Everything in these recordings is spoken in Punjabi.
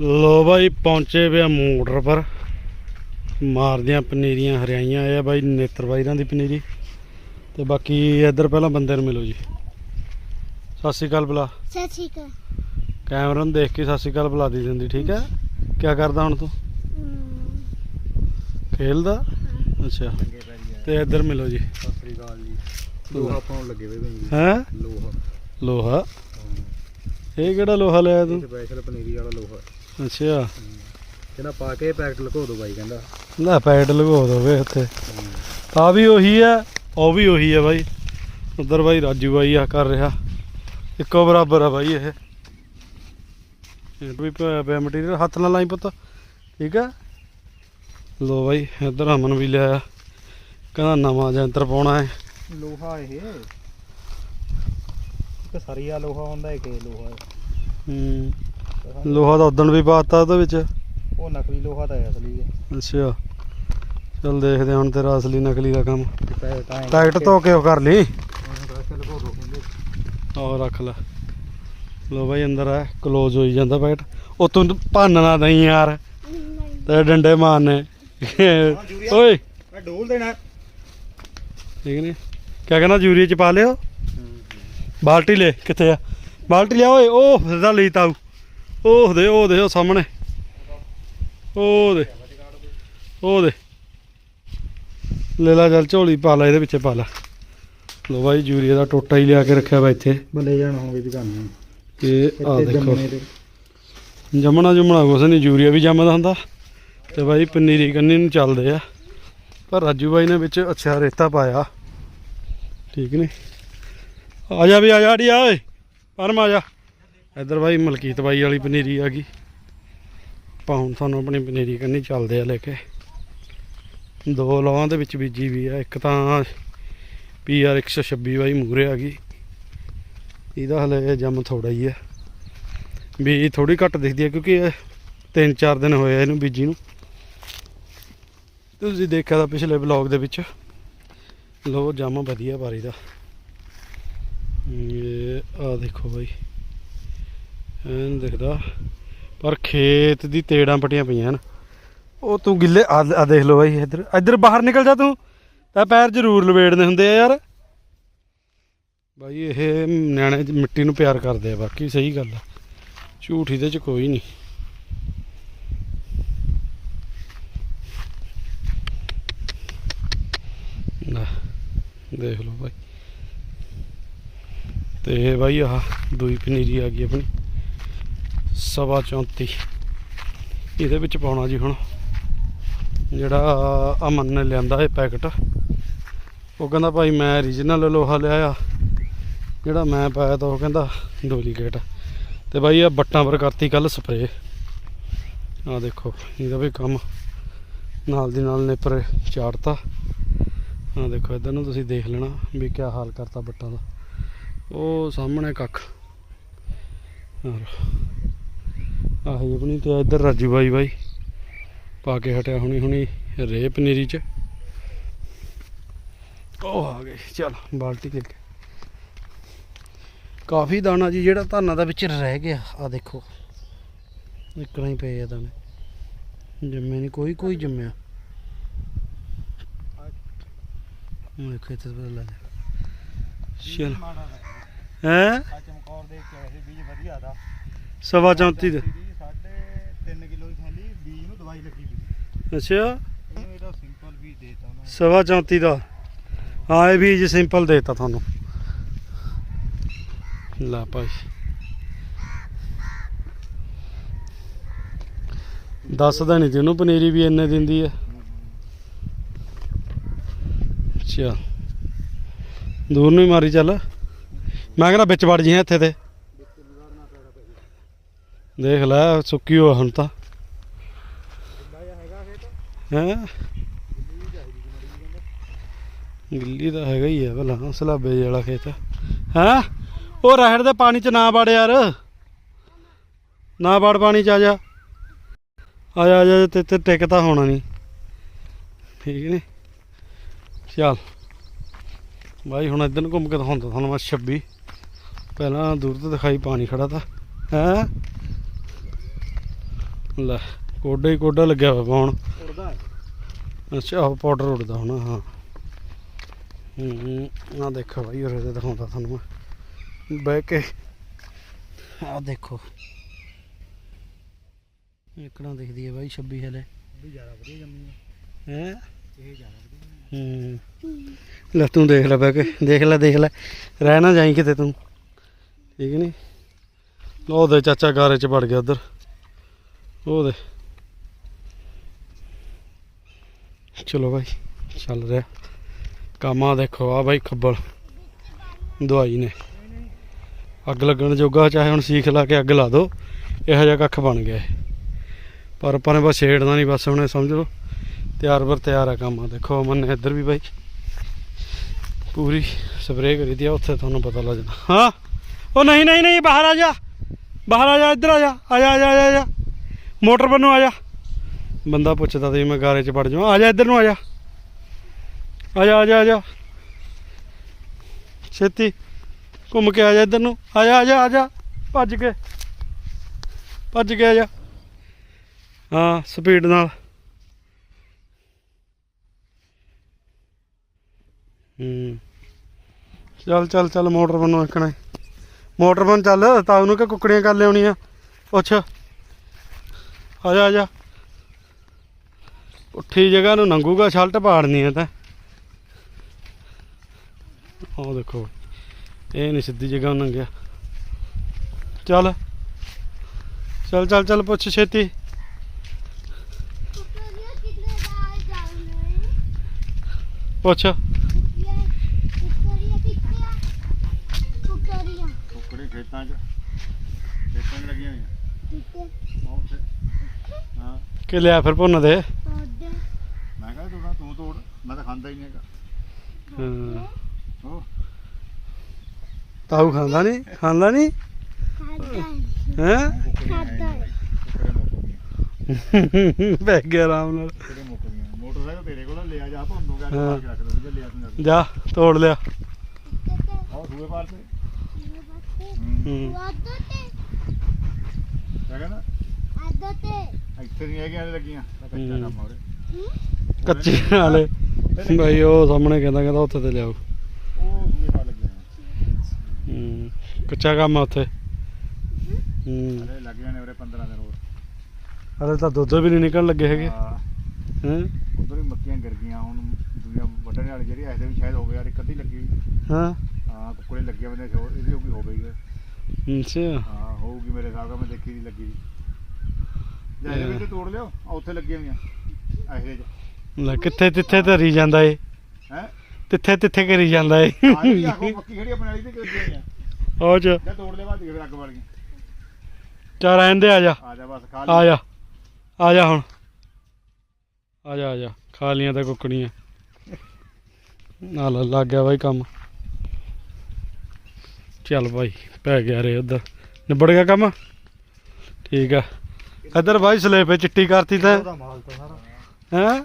ਲੋ ਬਾਈ ਪਹੁੰਚੇ ਵੇ ਆ ਮੋਟਰ ਪਰ। ਮਾਰਦੀਆਂ ਪਨੀਰੀਆਂ ਹਰਿਆਈਆਂ ਆ ਬਾਈ ਨੇਤਰ ਬਾਈਰਾਂ ਦੀ ਪਨੀਰੀ। ਤੇ ਬਾਕੀ ਇੱਧਰ ਪਹਿਲਾਂ ਬੰਦੇ ਨੂੰ ਮਿਲੋ ਜੀ। ਸਤਿ ਸ਼੍ਰੀ ਅਕਾਲ ਬੁਲਾ ਸਤਿ ਸ਼੍ਰੀ ਅਕਾਲ। ਕੈਮਰਾ ਨੂੰ ਦੇਖ ਕੇ ਸਤਿ ਸ਼੍ਰੀ ਅਕਾਲ ਬੁਲਾ ਦੀ ਦਿੰਦੀ ਠੀਕ ਹੈ? ਕੀ ਕਰਦਾ ਹੁਣ ਤੂੰ? ਖੇਲਦਾ? ਅੱਛਾ। ਤੇ ਇੱਧਰ ਮਿਲੋ ਜੀ। ਸਤਿ ਸ੍ਰੀ ਅਕਾਲ ਜੀ। ਲੋਹਾ ਪਾਉਣ ਲੱਗੇ ਵੇ ਬਈ। ਹੈ? ਲੋਹਾ। ਲੋਹਾ? ਇਹ ਕਿਹੜਾ ਲੋਹਾ ਲਿਆ ਤੂੰ? ਸਪੈਸ਼ਲ ਪਨੀਰੀ ਵਾਲਾ ਲੋਹਾ। ਅੱਛਾ। ਕਹਿੰਦਾ ਪਾ ਕੇ ਪੈਕਟ ਲਗੋ ਦੋ ਬਾਈ ਕਹਿੰਦਾ। ਲੈ ਪੈਡ ਲਗੋ ਦੋਵੇ ਉੱਥੇ। ਆ ਵੀ ਉਹੀ ਹੈ ਉਹ ਵੀ ਉਹੀ ਹੈ ਬਾਈ। ਉਧਰ ਬਾਈ ਰਾਜੂ ਬਾਈ ਆ ਕਰ ਰਿਹਾ। ਇੱਕੋ ਬਰਾਬਰ ਆ ਬਾਈ ਇਹ। ਇਹ ਵੀ ਪਿਆ ਮਟੀਰੀਅਲ ਹੱਥ ਨਾਲ ਲਾਈ ਪੁੱਤ। ਠੀਕ ਹੈ ਲੋ ਬਾਈ ਇੱਧਰ ਅਮਨ ਵੀ ਲਿਆ ਕਹਿੰਦਾ ਨਵਾਂ ਜੰਤਰ ਪਾਉਣਾ ਹੈ। ਲੋਹਾ ਇਹ। ਇੱਕ ਸਰੀਆ ਲੋਹਾ ਹੁੰਦਾ ਇੱਕ ਇਹ ਲੋਹਾ। ਹੈ। ਲੋਹਾ ਦਾ ਉਦਣ ਵੀ ਪਾਤਾ ਉਹਦੇ ਵਿੱਚ। ਉਹ ਨਕਲੀ ਲੋਹਾ ਤਾਂ ਹੈ ਅਸਲੀ ਹੈ। ਅੱਛਾ। ਚੱਲ ਦੇਖਦੇ ਹਾਂ ਹੁਣ ਤੇਰਾ ਅਸਲੀ ਨਕਲੀ ਦਾ ਕੰਮ। ਕਰਕੇ। ਧੋ ਕੇ ਉਹ ਕਰ ਲਈ। ਆਹ ਰੱਖ ਲੈ। ਲੋ ਬਾਈ ਅੰਦਰ ਆ। ਕਲੋਜ਼ ਹੋਈ ਜਾਂਦਾ ਪੈਕਟ। ਉਹ ਤੂੰ ਭੰਨ ਨਾ ਦਈ ਯਾਰ। ਨਹੀਂ ਤੇ ਡੰਡੇ ਮਾਰਨੇ। ਓਏ। ਮੈਂ ਡੋਲ ਦੇਣਾ। ਠੀਕ ਨਹੀਂ ਕਿਆ ਕਹਿੰਦਾ? ਜੂਰੀ ਚ ਪਾ ਲਿਓ। ਬਾਲਟੀ ਲੈ। ਕਿੱਥੇ ਆ? ਬਾਲਟੀ ਲਿਆ। ਓਏ ਉਹ ਫਿਰਦਾ ਲਈ ਤਾਊ। ਉਹ ਦੇ ਉਹ ਦੇ ਉਹ ਸਾਹਮਣੇ। ਉਹ ਦੇ ਉਹ ਦੇ। ਲੈ ਲਾ ਚੱਲ ਝੋਲੀ ਪਾ ਲੈ ਇਹਦੇ ਵਿੱਚ ਪਾ ਲੈ। ਲੋ ਬਾਈ ਜੂਰੀਆ ਦਾ ਟੋਟਾ ਹੀ ਲਿਆ ਕੇ ਰੱਖਿਆ ਵਾ ਇੱਥੇ। ਬੰਦੇ ਜਾਣ ਹੋਵੇ ਵੀ ਕਰਨਾ ਇਹ ਆ ਦੇਖੋ। ਜੰਮਣੇ ਤੇ ਜੰਮਣਾ ਕੁਛ ਨਹੀਂ ਯੂਰੀਆ ਵੀ ਜੰਮਦਾ ਹੁੰਦਾ। ਤੇ ਬਾਈ ਪਨੀਰੀ ਕੰਨੀ ਨੂੰ ਚੱਲਦੇ ਆ। ਪਰ ਰਾਜੂ ਬਾਈ ਨੇ ਵਿੱਚ ਅੱਛਾ ਰੇਤਾ ਪਾਇਆ। ਠੀਕ ਨੇ ਆ ਜਾ ਵੀ ਆ ਜਾ ਡੀ ਆ ਓਏ। ਪਰਮ ਆ ਜਾ। ਇੱਧਰ ਬਾਈ ਮਲਕੀਤ ਬਾਈ ਵਾਲੀ ਪਨੀਰੀ ਆ ਗਈ। ਆਪਾਂ ਹੁਣ ਤੁਹਾਨੂੰ ਆਪਣੀ ਪਨੀਰੀ ਕੰਨੀ ਚੱਲਦੇ ਆ ਲੈ ਕੇ। ਦੋ ਲੋਹਾਂ ਦੇ ਵਿੱਚ ਬੀਜੀ ਵੀ ਆ, ਇੱਕ ਤਾਂ ਪੀਆਰ 126 ਬਾਈ ਮੂਰੇ ਆ ਗਈ। ਇਹਦਾ ਹਲੇ ਜੰਮ ਥੋੜਾ ਹੀ ਆ। ਵੀ ਥੋੜੀ ਘੱਟ ਦਿਖਦੀ ਹੈ ਕਿਉਂਕਿ ਇਹ ਤਿੰਨ ਚਾਰ ਦਿਨ ਹੋਏ ਆ ਇਹਨੂੰ ਬੀਜੀ ਨੂੰ। ਤੁਸੀਂ ਦੇਖਿਆ ਤਾਂ ਪਿਛਲੇ ਵਲੌਗ ਦੇ ਵਿੱਚ। ਲੋ ਜਾਮਾ ਵਧੀਆ ਬਾਰੀ ਦਾ। ਇਹ ਆ ਦੇਖੋ ਬਾਈ। ਐਨ ਦਿਖਦਾ। ਪਰ ਖੇਤ ਦੀ ਤੇੜਾਂ ਪਟੀਆਂ ਪਈਆਂ ਹਨ। ਉਹ ਤੂੰ ਗਿੱਲੇ ਆ ਦੇਖ ਲੋ ਬਾਈ ਇੱਧਰ ਇੱਧਰ ਬਾਹਰ ਨਿਕਲ ਜਾ ਤੂੰ। ਤਾਂ ਪੈਰ ਜ਼ਰੂਰ ਲਵੇੜਨੇ ਹੁੰਦੇ ਆ ਯਾਰ। ਬਾਈ ਇਹ ਨਿਆਣੇ ਮਿੱਟੀ ਨੂੰ ਪਿਆਰ ਕਰਦੇ ਆ ਬਾਕੀ ਸਹੀ ਗੱਲ ਆ। ਝੂਠ ਇਹਦੇ ਚ ਕੋਈ ਨਹੀਂ। ਨਾ ਦੇਖ ਲਓ ਭਾਈ ਤੇ ਭਾਈ ਆਹ ਦੂਈ ਪਨੀਰੀ ਆ ਗਈ ਆਪਣੀ। ਸਵਾ 34 ਇਹਦੇ ਵਿੱਚ ਪਾਉਣਾ ਜੀ ਹੁਣ। ਜਿਹੜਾ ਅਮਨ ਨੇ ਲਿਆਂਦਾ ਇਹ ਪੈਕਟ। ਉਹ ਕਹਿੰਦਾ ਭਾਈ ਮੈਂ origignal ਲੋਹਾ ਲਿਆ ਜਿਹੜਾ ਮੈਂ ਪਾਇਆ ਤਾਂ ਉਹ ਕਹਿੰਦਾ ਡੁਪਲੀਕੇਟ ਤੇ ਬਾਈ ਇਹ ਬੱਟਾਂ ਪਰ ਕਰਤੀ ਕੱਲ ਸਪਰੇ ਆ ਦੇਖੋ, ਇਹਦਾ ਵੀ ਕੰਮ ਨਾਲ ਦੀ ਨਾਲ ਨੇਪਰ ਚਾੜਤਾ। ਆ ਦੇਖੋ, ਇਧਰ ਨੂੰ ਤੁਸੀਂ ਦੇਖ ਲੈਣਾ ਵੀ ਕਿਆ ਹਾਲ ਕਰਤਾ ਬੱਟਾਂ ਦਾ। ਉਹ ਸਾਹਮਣੇ ਕੱਖ। ਆਹੀ ਆਪਣੀ ਤੇ ਇੱਧਰ ਰਾਜੂ ਬਾਈ ਬਾਈ। ਪਾ ਕੇ ਹਟਿਆ ਹੁਣੀ ਹੁਣੀ ਰੇ ਪਨੀਰੀ ਚ। ਉਹ ਆ ਗਏ ਚਲ ਬਾਲਟੀ ਕੇ। ਕਾਫੀ ਦਾਣਾ ਜੀ ਜਿਹੜਾ ਧਾਨਾਂ ਦਾ ਵਿੱਚ ਰਹਿ ਗਿਆ ਆ ਦੇਖੋ। ਨਿਕਲਾਂ ਹੀ ਪਏ ਆ ਦਾਣੇ। ਜੰਮੇ ਨਹੀਂ ਕੋਈ ਕੋਈ ਜੰਮਿਆ। ਉਹ ਦੇਖੋ ਇੱਥੇ ਪਤਾ ਲੱਗ ਚਲ। ਹੈ? ਆ ਚਮਕੌਰ ਦੇ ਕੈਸੇ ਬੀਜ ਵਧੀਆ ਦਾ। ਸਵਾ 34 ਦੇ। 3 ਕਿਲੋ ਦੀ ਥੈਲੀ ਬੀਜ ਨੂੰ ਦਵਾਈ ਲੱਗੀ ਵੀ ਅੱਛਾ। ਇਹਨੂੰ ਇਹਦਾ ਸਿੰਪਲ ਬੀਜ ਦੇਤਾ ਉਹਨਾਂ। ਸਵਾ 34 ਦਾ। ਹਾਂ ਇਹ ਬੀਜ ਸਿੰਪਲ ਦੇਤਾ ਤੁਹਾਨੂੰ। ਲਾ ਭਾਈ। ਦੱਸਦਾ ਨਹੀਂ ਤੈਨੂੰ ਪਨੀਰੀ ਵੀ ਇੰਨੇ ਦਿੰਦੀ ਹੈ ਅੱਛਾ। ਦੂਰ ਨੂੰ ਹੀ ਮਾਰੀ ਚੱਲ। ਮੈਂ ਕਹਿੰਦਾ ਵਿੱਚ ਵੜ ਜੀ ਇੱਥੇ ਤੇ। ਦੇਖ ਲੈ, ਸੁੱਕੀ ਹੋ ਹੁਣ ਤਾਂ। ਹੈ? ਗਿੱਲੀ ਤਾਂ ਹੈਗਾ ਹੀ ਆ ਭਲਾ, ਸਲਾਬੇ ਜਿਹੇ ਵਾਲਾ ਖੇਤ। ਹੈ? ਉਹ ਰਹਿਣ ਦੇ ਪਾਣੀ ਚ ਨਾ ਵੜ ਯਾਰ। ਨਾ ਵੜ ਪਾਣੀ ਚ ਆ ਜਾ। ਆ ਜਾ ਜਾ, ਤੇ ਤੇ ਟਿਕਤਾ ਹੋਣਾ ਨਹੀਂ। ਠੀਕ ਨੇ ਚੱਲ। ਬਾਈ, ਹੁਣ ਇੱਧਰ ਘੁੰਮ ਕੇ ਦਿਖਾਉਂਦਾ ਤੁਹਾਨੂੰ ਮੈਂ 26 ਪਹਿਲਾਂ ਦੂਰ ਤੋਂ ਦਿਖਾਈ ਪਾਣੀ ਖੜਾ ਤਾ। ਹੈ? ਲੈ ਕੋਡਾ ਹੀ ਕੋਡਾ ਲੱਗਿਆ ਹੋਇਆ ਪਾਉਣ। ਉੜਦਾ ਅੱਛਾ ਉਹ ਪਾਊਡਰ ਉੱਡਦਾ ਹੋਣਾ ਹਾਂ। ਹੂੰ ਆ ਦੇਖੋ ਭਾਈ ਉਰੇ ਤੇ ਦਿਖਾਉਂਦਾ ਤੁਹਾਨੂੰ ਮੈਂ। ਬਹਿ ਕੇ ਆ ਦੇਖੋ। ਇਕਣਾ ਦਿਖਦੀ ਹੈ ਭਾਈ 26 ਹਲੇ। ਵੀ ਜ਼ਿਆਦਾ ਵਧੀਆ ਜੰਮੀ ਹੈ ਹੈ? ਇਹ ਜ਼ਿਆਦਾ ਵਧੀਆ ਹੂੰ ਲੈ ਤੂੰ ਦੇਖ ਲੈ ਬਹਿ ਕੇ ਦੇਖ ਲੈ ਦੇਖ ਲੈ। ਰਹਿ ਨਾ ਜਾਈ ਕਿਤੇ ਤੂੰ। ਠੀਕ ਨਹੀਂ? ਲੋ ਦੇ ਚਾਚਾ ਗਾਰੇ ਚ ਵੜ ਗਿਆ ਉਧਰ। ਉਹ ਦੇ ਚਲੋ ਭਾਈ ਚੱਲ ਰਿਹਾ। ਕੰਮ ਆ ਦੇਖੋ ਆ ਭਾਈ ਖੱਬਲ। ਦਵਾਈ ਨੇ। ਅੱਗ ਲੱਗਣ ਜੋਗਾ ਚਾਹੇ ਹੁਣ ਸੀਖ ਲਾ ਕੇ ਅੱਗ ਲਾ ਦੋ ਇਹੋ ਜਿਹਾ ਕੱਖ ਬਣ ਗਿਆ ਪਰ ਆਪਾਂ ਨੇ ਬਸ ਛੇੜਨਾ ਨਹੀਂ ਬਸ ਹੁਣ ਸਮਝ ਲਓ। ਤਿਆਰ ਬਰ ਤਿਆਰ ਆ ਕੰਮ ਦੇਖੋ ਅਮਨ ਨੇ ਇੱਧਰ ਵੀ ਬਾਈ ਪੂਰੀ ਸਪਰੇਅ ਕਰੀ ਦੀ ਆ ਉੱਥੇ ਤੁਹਾਨੂੰ ਪਤਾ ਲੱਗ ਜਾਣਾ। ਹਾਂ? ਉਹ ਨਹੀਂ ਨਹੀਂ ਨਹੀਂ ਬਾਹਰ ਆ ਜਾ। ਬਾਹਰ ਆ ਜਾ ਇੱਧਰ ਆ ਜਾ ਆ ਜਾ, ਆ ਜਾ, ਆ ਜਾ। ਮੋਟਰ ਬੰਨੂ ਆ ਜਾ। ਬੰਦਾ ਪੁੱਛਦਾ ਤੇ ਮੈਂ ਗਾਰੇ 'ਚ ਵੜ ਜਾਵਾਂ। ਆ ਜਾ, ਇੱਧਰ ਨੂੰ ਆ ਜਾ। ਆ ਜਾ ਆ ਜਾ ਆ ਜਾ। ਛੇਤੀ ਘੁੰਮ ਕੇ ਆ ਜਾ ਇੱਧਰ ਨੂੰ। ਆ ਜਾ ਆ ਜਾ ਆ ਜਾ। ਭੱਜ ਕੇ। ਭੱਜ ਕੇ ਆ ਜਾ। ਹਾਂ, ਸਪੀਡ ਨਾਲ। ਹੂੰ। ਚੱਲ ਚੱਲ ਚੱਲ, ਮੋਟਰ ਬੰਨੋ ਇੱਕਣਾ ਮੋਟਰ ਬੰਨ ਚੱਲ, ਤਾਂ ਉਹਨੂੰ ਕਿ ਕੁੱਕੜੀਆਂ ਕਰ ਲਿਆਉਣੀਆਂ। ਪੁੱਛ। ਆ ਜਾ ਆ ਜਾ ਉੱਠੀ ਜਗ੍ਹਾ ਨੂੰ ਨੰਗੂਗਾ ਛਲਟ ਪਾੜਨੀ ਹੈ ਤਾਂ। ਉਹ ਦੇਖੋ ਇਹ ਨਹੀਂ ਸਿੱਧੀ ਜਗ੍ਹਾ ਨੂੰ ਨੰਗਿਆ। ਚੱਲ ਚੱਲ ਚੱਲ ਚੱਲ ਪੁੱਛ ਛੇਤੀ। ਪੁੱਛ ਕੁਕਰੀਆਂ ਕੁਕਰੀਆਂ ਕਿੱਥੇ ਆ ਕੁਕਰੀਆਂ ਕੁੱਕੜੇ ਖੇਤਾਂ 'ਚ ਖੇਤਾਂ 'ਚ ਲੱਗੀਆਂ ਹੋਈਆਂ ਕਿੱਥੇ ਬਹੁਤ ਸੇ ਹਾਂ ਕਿ ਲਿਆ ਫਿਰ ਭੁੰਨ ਦੇ। ਮੈਂ ਕਹਿੰਦਾ ਤੋੜਾ ਤੂੰ ਤੋੜ ਮੈਂ ਤਾਂ ਖਾਂਦਾ ਹੀ ਨਹੀਂ ਹੈਗਾ। ਹਾਂ। ਤਾਊ ਖਾਂਦਾ ਨਹੀਂ ਖਾਂਦਾ ਨਹੀਂ ਹੈ? ਕੁੱਕੜੀਆਂ ਹੈ ਖਾਦਾ ਨਹੀਂ ਕੁੱਕੜੇ ਮੁੱਕ ਗਏ ਬੈ ਗਿਆ ਆਰਾਮ ਨਾਲ। ਕੁੱਕੜੇ ਮੁੱਕ ਗਏ ਮੋਟਰਸਾਈਕਲ ਤੇਰੇ ਕੋਲ ਆ, ਲਿਆ ਜਾ ਭੰਨੂ ਹਾਂ। ਪਾ ਕੇ ਰੱਖ ਦੇ ਜੇ ਲਿਆ ਤੂੰ। ਜਾ ਕੇ। ਜਾ ਤੋੜ ਲਿਆ। ਆਹ ਸੂਏ ਪਾਰ ਤੇ। ਹੂੰ। ਵਾਦੋ ਤੇ ਕਿਆ ਕਹਿੰਦਾ ਆਦੋ ਤੇ। ਇੱਥੇ ਨਹੀਂ ਹੈਗੀਆਂ ਹਲੇ ਲੱਗੀਆਂ। ਮੈਂ ਕੱਚਾ। ਕੰਮ ਆ ਵਾਲੇ। ਭਾਈ ਉਹ ਸਾਹਮਣੇ ਕਹਿੰਦਾ ਕਹਿੰਦਾ ਉੱਥੇ ਤੇ ਲਿਆਓ। ਉਹ ਸੂਏ ਪਾਰ ਲੱਗੀਆਂ। ਹੂੰ। ਕੱਚਾ ਕੰਮ ਆ ਉੱਥੇ। ਹੂੰ। ਹਲੇ ਲੱਗੀਆਂ ਨੇ ਉਰੇ 15 ਦਿਨ ਹੋਰ। ਹਲੇ ਤਾਂ ਦੁੱਧ ਵੀ ਨਹੀਂ ਨਿਕਲਣ ਲੱਗੇ ਹੈਗੇ। ਹਾਂ। ਹੈ? ਉਧਰ ਹੀ ਮੱਕੀਆਂ ਗਿਰ ਗਈਆਂ ਹੁਣ ਦੁਨੀਆ ਵੱਢਣ ਵਾਲੀ ਜਿਹੜੀ ਐਸੇ ਵੀ ਸ਼ਾਇਦ ਹੋਵੇ ਯਾਰ ਇੱਕ ਅੱਧੀ ਲੱਗੀ। ਹੋਈ। ਹਾਂ। ਹਾਂ ਕੁੱਕੜੇ ਲੱਗੇ ਬੰਦੇ ਸ਼ੋਰ ਇਹਦੀ ਵੀ ਹੋਵੇਗੀ। ਅੱਛਾ। ਹਾਂ ਹੋਊਗੀ ਮੇਰੇ ਹਿਸਾਬ ਨਾਲ ਮੈਂ ਦੇਖੀ ਦੀ ਲੱਗੀ। ਦੀ ਜੇ ਵੀ ਤੇ ਤੋੜ ਲਿਓ। ਆ ਉੱਥੇ ਲੱਗੀਆਂ ਹੋਈਆਂ। ਐਸੇ ਚ ਲੈ ਕਿੱਥੇ ਤਿੱਥੇ ਧਰੀ ਜਾਂਦਾ ਏ? ਹੈ? ਤਿੱਥੇ ਤਿੱਥੇ ਕਰੀ ਜਾਂਦਾ ਏ। ਆ ਜੀ ਆਖੋ ਮੱਕੀ ਖੜੀ ਆਪਣੇ ਵਾਲੀ ਤੇ ਲੱਗੀਆਂ ਹੋਈਆਂ ਉਹ ਚ। ਜਾਂ ਤੋੜ ਲੈ ਬਾਅਦ ਫਿਰ ਅੱਗ ਵਾਲੀਆਂ। ਚਾਰ ਆਂਦੇ ਆ ਜਾ। ਆ ਜਾ ਬਸ ਖਾ ਆ ਜਾ। ਆ ਜਾ ਹੁਣ। ਆ ਜਾ ਆ ਜਾ। ਖਾ ਲੀਆਂ ਤਾਂ ਕੁੱਕੜੀਆਂ। ਨਾਲ ਲੱਗ ਗਿਆ ਬਾਈ ਕੰਮ। ਚੱਲ ਭਾਈ ਪੈ ਗਿਆ ਰੇ ਉਧਰ। ਨਿਬੜ ਗਿਆ ਕੰਮ? ਠੀਕ ਆ। ਇੱਧਰ ਬਾਈ ਸਲੇਪੇ ਚਿੱਟੀ ਕਰਤੀ ਤਾਂ। ਉਹਦਾ ਮਾਲ ਤਾਂ ਸਾਰਾ? ਹੈ?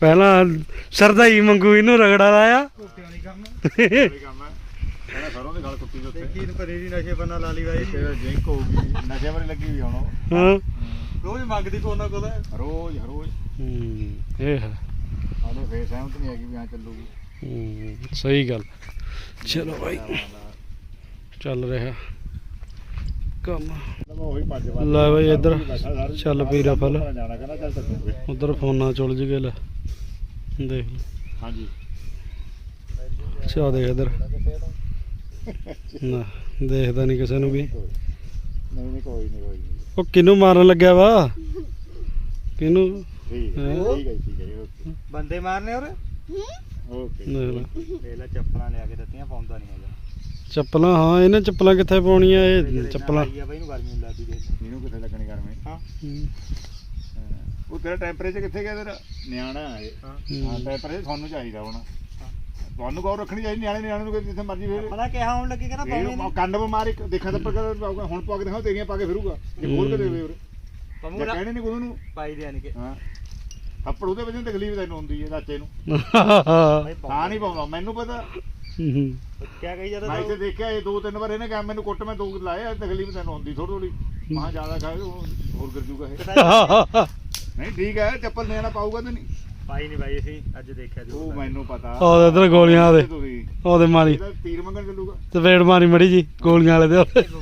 ਪਹਿਲਾਂ ਸਰਦਾਈ ਮੰਗੂ ਇਹਨੂੰ ਰਗੜਾ ਲਾਇਆ। ਕੁੱਤਿਆਂ ਵਾਲੀ ਕੰਮ ਇਹ ਕੰਮ ਹੈ। ਕਹਿੰਦਾ ਸਰੋਂ ਦੀ ਗੱਲ ਕੁੱਤੀ ਦੇ ਉੱਤੇ ਦੇਖੀ ਨੂੰ ਪਰੇ ਦੀ ਨਸ਼ੇ ਬੰਨਾ ਲਾ ਲਈ ਬਾਈ। ਤੇ ਜਿੰਕ ਹੋਊਗੀ ਨਸ਼ੇ ਵਾਲੀ ਲੱਗੀ ਹੋਈ ਹੁਣ ਉਹ। ਹਾਂ। ਰੋਜ਼ ਮੰਗਦੀ ਕੋ ਨਾ ਕੋਲ। ਰੋਜ਼ ਰੋਜ਼। ਹੂੰ ਇਹ ਹੈ। ਹਾਲੇ ਫੇਰ ਸਹਿਮਤ ਨਹੀਂ ਹੈਗੀ ਵੀ ਹਾਂ ਚੱਲੂਗੀ। ਹੂੰ ਸਹੀ ਗੱਲ। ਚਲੋ ਭਾਈ ਚੱਲ ਰਿਹਾ। ਕੰਮ। ਮੈਂ ਉਹੀ ਪੰਜ ਲੈ ਬਈ ਇੱਧਰ ਚੱਲ ਪਈ ਰਫਲ। ਚੱਲ ਉਧਰ ਫੋਨਾਂ ਚੁਲਝ ਗਏ ਲੈ। ਦੇਖ ਹਾਂਜੀ। ਚਾ ਦੇਖ ਇੱਧਰ। ਨਾ ਦੇਖਦਾ ਨਹੀਂ ਕਿਸੇ ਨੂੰ ਵੀ। ਨਹੀਂ ਨਹੀਂ ਕੋਈ ਨਹੀਂ ਕੋਈ ਨਹੀਂ ਉਹ ਕਿਹਨੂੰ ਮਾਰਨ ਲੱਗਿਆ ਵਾ? ਕਿਹਨੂੰ ਠੀਕ ਹੈ ਹੈਂ? ਠੀਕ ਹੈ ਠੀਕ ਹੈ ਓਕੇ ਬੰਦੇ ਮਾਰਨੇ ਔਰ ਓਕੇ। ਦੇਖ ਲੈ। ਚੱਪਲਾਂ ਲਿਆ ਕੇ ਦਿੱਤੀਆਂ ਪਾਉਂਦਾ ਨਹੀਂ ਹੈਗਾ। ਚੱਪਲਾਂ ਹਾਂ ਇਹਨੇ ਚੱਪਲਾਂ ਕਿੱਥੇ ਪਾਉਣੀਆਂ ਇਹ? ਚੱਪਲਾਂ। ਆ ਬਾਈ ਨੂੰ ਗਰਮੀ ਲੱਗਦੀ ਦੇਖ। ਇਹਨੂੰ ਕਿੱਥੇ ਲੱਗਣੀ ਗਰਮੀ? ਹਾਂ। ਹੂੰ। ਉਹ ਤੇਰਾ ਟੈਂਪਰੇਚਰ ਕਿੱਥੇ ਗਿਆ ਤੇਰਾ? ਨਿਆਣਾ ਹੈ ਇਹ। ਹਾਂ। ਹਾਂ ਟੈਂਪਰੇਚਰ ਤੁਹਾਨੂੰ ਚਾਹੀਦਾ ਹੁਣ। ਤੁਹਾਨੂੰ ਕਹੋ ਰੱਖਣੀ ਚਾਹੀਦੀ? ਨਿਆਣੇ ਨਿਆਣੇ ਨੂੰ ਜਿੱਥੇ ਮਰਜ਼ੀ ਫੇਰ। ਪਤਾ ਕਿਹਾ ਆਉਣ ਲੱਗੇ ਕਹਿੰਦਾ ਪਾਉਣੇ ਇਹ ਨਹੀਂ। ਕੰਨ ਬਿਮਾਰ ਇੱਕ ਦੇਖਾ ਤਾਂ ਪਰ ਪਾਊਗਾ ਹੁਣ ਪਾ ਕੇ ਦਿਖਾਓ ਤੇਰੀਆਂ ਪਾ ਕੇ ਫਿਰੂਗਾ। ਜੇ ਖੋਲ ਕੇ ਦੇਵੇ ਉਰੇ। ਪੰਮੂ ਜੇ ਨਾ ਕਹਿਣੇ ਨਹੀਂ ਕੋਈ ਨੂੰ ਪਾਈ ਦੇ ਨਹੀਂ ਕਿ। ਹਾਂ। ਥੱਪੜ ਉਹਦੇ ਤਕਲੀਫ ਤੈਨੂੰ ਹੁੰਦੀ ਹੈ ਚਾਚੇ ਨੂੰ। ਹਾਂ ਨਹੀਂ ਪਾਉਂਦਾ। ਮੈਨੂੰ ਪਤਾ ਹੂੰ ਹੂੰ। ਕਿਆ ਕਹੀ ਜਾਂਦਾ ਮੈਂ ਤਾ ਇੱਥੇ? ਦੇਖਿਆ ਇਹ ਦੋ ਤਿੰਨ ਵਾਰ ਇਹਨੇ ਕਿਹਾ ਮੈਨੂੰ ਕੁੱਟ ਮੈਂ ਦੋ ਲਾਇਆ ਤਕਲੀਫ ਤੈਨੂੰ ਹੁੰਦੀ ਥੋੜੀ ਥੋੜੀ ਮਾਂ ਜ਼ਿਆਦਾ ਖਾਏ ਉਹ ਹੋਰ ਕਰ ਜੂਗਾ ਇਹ। ਨਹੀਂ ਠੀਕ ਹੈ ਚੱਪਲ ਨਿਆਣਾ ਪਾਊਗਾ ਤੇ ਨਹੀਂ। ਪਾਈ ਨਹੀਂ ਬਾਈ ਅਸੀਂ ਅੱਜ ਦੇਖਿਆ ਜੀ ਉਹ ਮੈਨੂੰ ਪਤਾ। ਉਹ ਇਧਰ ਗੋਲੀਆਂ ਦੇ ਉਹਦੇ ਮਾਰੀ। ਤੀਰ ਮੰਗਣ ਚੱਲੂਗਾ। ਚਪੇੜ ਮਾਰੀ ਮੜੀ ਜੀ ਗੋਲੀਆਂ ਵਾਲੇ ਦੇ